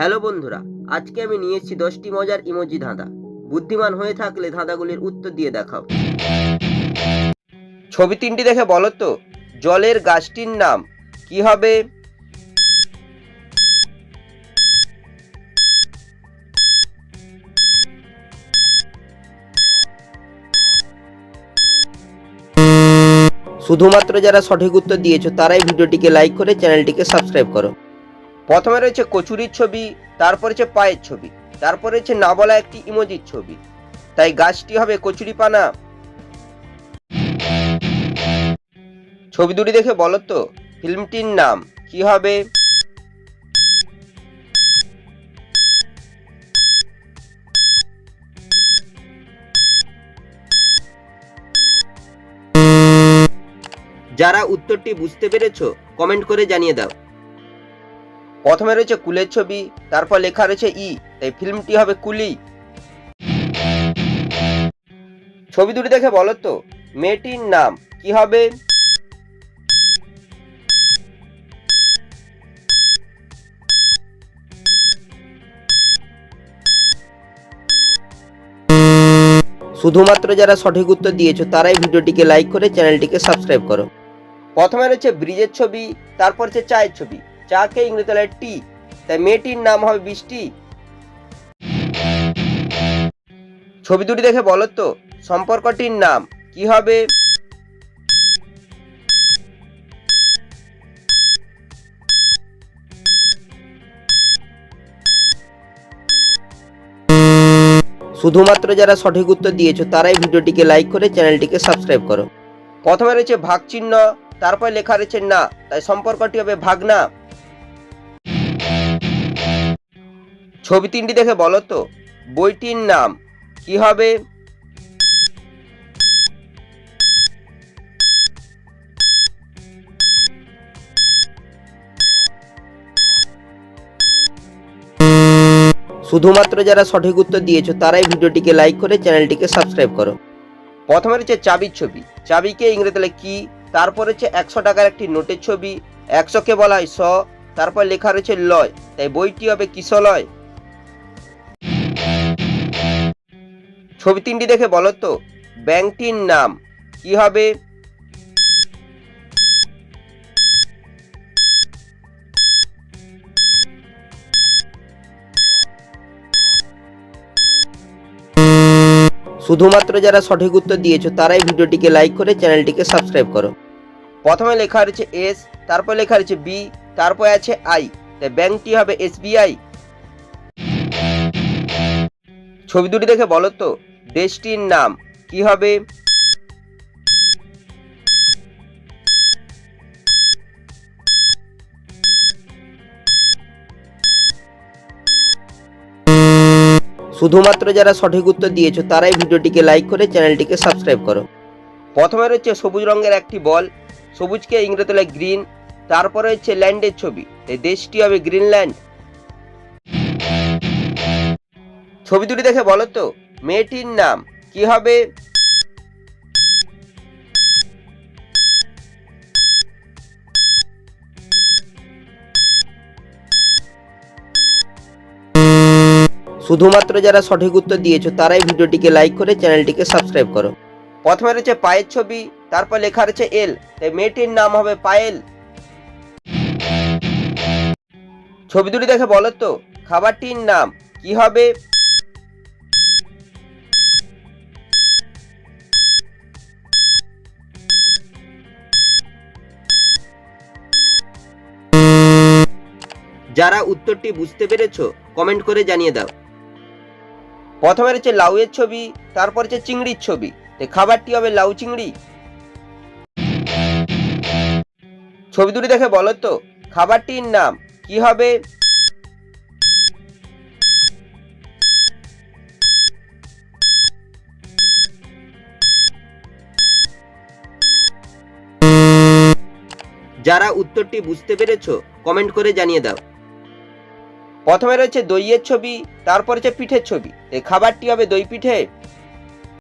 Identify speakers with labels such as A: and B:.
A: Hello বন্ধুরা, আজকে আমি নিয়ে এসেছি দশটি মজার ইমোজি ধাঁধা। বুদ্ধিমান হয়ে থাকলে ধাঁধাগুলির উত্তর দিয়ে দেখাও। ছবি তিনটি দেখে বলো তো, জলের গাছটির নাম কি হবে? শুধুমাত্র যারা সঠিক উত্তর দিয়েছ, তারাই ভিডিওটিকে লাইক করে চ্যানেলটিকে সাবস্ক্রাইব করো। প্রথমে রয়েছে কচুরির ছবি, তারপর হচ্ছে পায়ের ছবি, তারপর হচ্ছে না বলা একটি ইমোজির ছবি। তাই গাছটি হবে কচুরি পানা। ছবি দুটি দেখে বলো তো, ফিল্মটির নাম কি হবে? যারা উত্তরটি বুঝতে পেরেছ, কমেন্ট করে জানিয়ে দাও। প্রথমে রয়েছে কুলের ছবি, তারপর লেখা রয়েছে ই, তাই ফিল্মটি হবে কুলি। ছবি দুটি দেখে বলো তো, মেয়েটির নাম কি হবে? শুধুমাত্র যারা সঠিক উত্তর দিয়েছ, তারাই ভিডিওটিকে লাইক করে চ্যানেলটিকে সাবস্ক্রাইব করো। প্রথমে রয়েছে ব্রিজের ছবি, তারপর হচ্ছে চায়ের ছবি। চাকে ইংরেজি বলে টি, তাই মেয়েটির নাম হবে বৃষ্টি। ছবি দুটি দেখে বলো তো, সম্পর্কটির নাম, কি হবে? শুধুমাত্র যারা সঠিক উত্তর দিয়েছ, তারাই ভিডিওটিকে লাইক করে চ্যানেলটিকে সাবস্ক্রাইব করো। প্রথমে রয়েছে ভাগ চিহ্ন তারপর লেখা রয়েছে না, তাই সম্পর্কটি হবে ভাগনা। ছবি তিনটি দেখে বলো তো। বইটির নাম কি হবে? শুধুমাত্র যারা সঠিক উত্তর দিয়েছ, তারাই ভিডিওটিকে লাইক করে চ্যানেলটিকে সাবস্ক্রাইব করো। প্রথমে রয়েছে চাবির ছবি। চাবিকে ইংরেজিতে কি? তারপর হচ্ছে একশো টাকার একটি নোটের ছবি। একশোকে বলা হয় স। তারপর লেখা রয়েছে লয়। তাই বইটি হবে কিশলয় ছবি তিনটি দেখে বলো তো। ব্যাংকটির নাম কি হবে? শুধুমাত্র যারা সঠিক উত্তর দিয়েছ, তারাই ভিডিওটিকে লাইক করে চ্যানেলটিকে সাবস্ক্রাইব করো। প্রথমে লেখা রয়েছে এস তারপর লেখা রয়েছে বি তারপর আছে আই তাই ব্যাংকটি হবে এসবিআই ছবি দুটি দেখে বলো তো। দেশটির নাম কি হবে? শুধুমাত্র যারা সঠিক উত্তর দিয়েছ, তারাই ভিডিওটিকে লাইক করে চ্যানেলটিকে সাবস্ক্রাইব করো। প্রথমে রয়েছে সবুজ রঙের একটি বল। সবুজকে ইংরেজি বলে গ্রিন তারপরে হচ্ছে ল্যান্ডের ছবি। এই দেশটি হবে গ্রিনল্যান্ড ছবি দুটি দেখে বলো তো। মেয়েটির নাম কি হবে? শুধুমাত্র যারা সঠিক উত্তর দিয়েছ, তারাই ভিডিওটিকে লাইক করে চ্যানেলটিকে সাবস্ক্রাইব করো। প্রথমে রয়েছে পায়ের ছবি, তারপর লেখা রয়েছে এল তাই মেয়েটির নাম হবে পায়েল। ছবি দুটি দেখে বলো তো, খাবারটির নাম কি হবে? যারা উত্তরটি বুঝতে পেরেছ কমেন্ট করে জানিয়ে দাও। প্রথমে রয়েছে লাউয়ের ছবি, তারপর হচ্ছে চিংড়ির ছবি। খাবারটি হবে লাউ চিংড়ি। ছবি দুটি দেখে বলো তো, খাবারটির নাম কি হবে? যারা উত্তরটি বুঝতে পেরেছ কমেন্ট করে জানিয়ে দাও। প্রথমে রয়েছে দইয়ের ছবি তারপর হচ্ছে পিঠের ছবি। এই খাবারটি হবে দই পিঠে